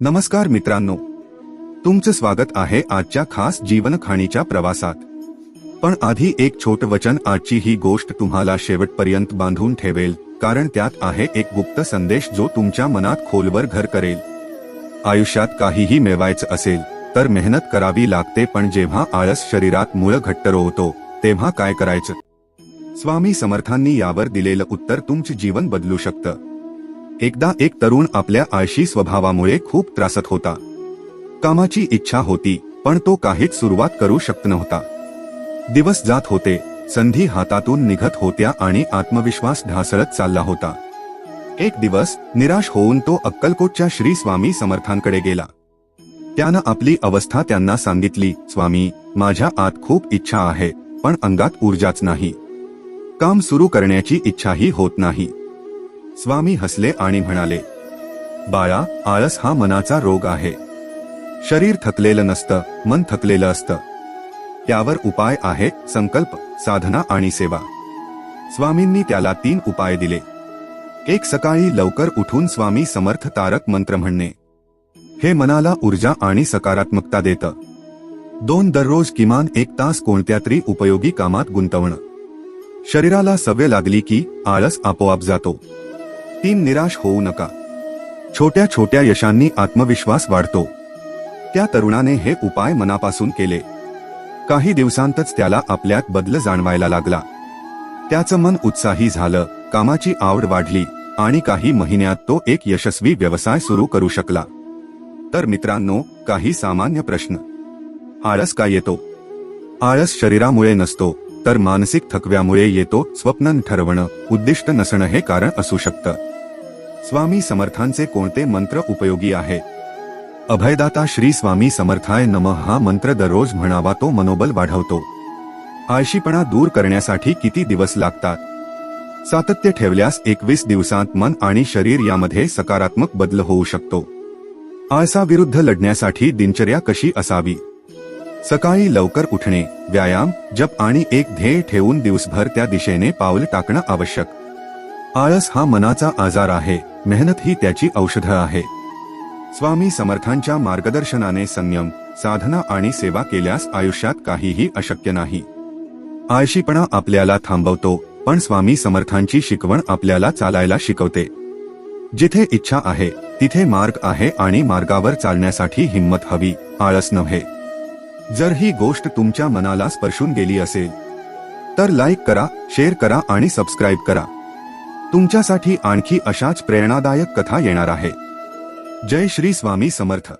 नमस्कार मित्रांनो. तुमचं स्वागत आहे आजच्या खास जीवनखाणीच्या प्रवासात. पण आधी एक छोट वचन आजची ही गोष्ट तुम्हाला शेवटपर्यंत बांधून ठेवेल कारण त्यात आहे एक गुप्त संदेश जो तुमच्या मनात खोलवर घर करेल. आयुष्यात काहीही मिळवायचं असेल तर मेहनत करावी लागते पण जेव्हा आळस शरीरात मुळ घट्ट रोवतो तेव्हा काय करायचं? स्वामी समर्थांनी यावर दिलेलं उत्तर तुमचे जीवन बदलू शकतं. एकदा एक तरुण आपल्या आळशी स्वभावामुळे खूप त्रासत होता. कामाची इच्छा होती पण तो काहीच सुरुवात करू शकत नव्हता. दिवस जात होते संधी हातातून निघत होत्या आणि आत्मविश्वास ढासळत चालला होता. एक दिवस निराश होऊन तो अक्कलकोटच्या श्री स्वामी समर्थांकडे गेला. त्यानं आपली अवस्था त्यांना सांगितली स्वामी माझ्या आत खूप इच्छा आहे पण अंगात ऊर्जाच नाही. काम सुरू करण्याची इच्छाही होत नाही. स्वामी हसले आणि म्हणाले बाळा आळस हा मनाचा रोग आहे. शरीर थकलेलं नसतं मन थकलेलं असतं. त्यावर उपाय आहे संकल्प साधना आणि सेवा. स्वामींनी त्याला तीन उपाय दिले. एक सकाळी लवकर उठून स्वामी समर्थ तारक मंत्र म्हणणे. हे मनाला ऊर्जा आणि सकारात्मकता देतं. दोन दररोज किमान एक तास कोणत्या तरी उपयोगी कामात गुंतवणं. शरीराला सवय लागली की आळस आपोआप जातो. तीन निराश होऊ नका. छोट्या छोट्या यशांनी आत्मविश्वास वाढतो. त्या तरुणाने हे उपाय मनापासून केले. काही दिवसांतच त्याला आपल्यात बदल जाणवायला लागला. त्याचं मन उत्साही झालं कामाची आवड वाढली आणि काही महिन्यात तो एक यशस्वी व्यवसाय सुरू करू शकला. तर मित्रांनो काही सामान्य प्रश्न. आळस का येतो? आळस शरीरामुळे नसतो तर मानसिक थकव्यामुळे येतो स्वप्न ठरवणं उद्दिष्ट नसणं हे कारण असू शकतं. स्वामी समर्थांचे कोणते मंत्र उपयोगी आहे? अभयदाता श्री स्वामी समर्थाय नम हा मंत्र दररोज म्हणावा तो मनोबल वाढवतो. आळशीपणा दूर करण्यासाठी किती दिवस लागतात? सातत्य ठेवल्यास एकवीस दिवसांत मन आणि शरीर यामध्ये सकारात्मक बदल होऊ शकतो. आळसाविरुद्ध लढण्यासाठी दिनचर्या कशी असावी? सकाळी लवकर उठणे व्यायाम जप आणि एक ध्येय ठेवून दिवसभर त्या दिशेने पाऊल टाकणं आवश्यक. आळस हा मनाचा आजार आहे. मेहनत ही त्याची औषधं आहे. स्वामी समर्थांच्या मार्गदर्शनाने संयम साधना आणि सेवा केल्यास आयुष्यात काहीही अशक्य नाही. आळशीपणा आपल्याला थांबवतो पण स्वामी समर्थांची शिकवण आपल्याला चालायला शिकवते. जिथे इच्छा आहे तिथे मार्ग आहे आणि मार्गावर चालण्यासाठी हिंमत हवी आळस नव्हे. जर ही गोष्ट तुमच्या मनाला स्पर्शून गेली असेल तर लाईक करा शेअर करा आणि सबस्क्राईब करा. तुमच्यासाठी आणखी अशाच प्रेरणादायक कथा येणार आहे. जय श्री स्वामी समर्थ.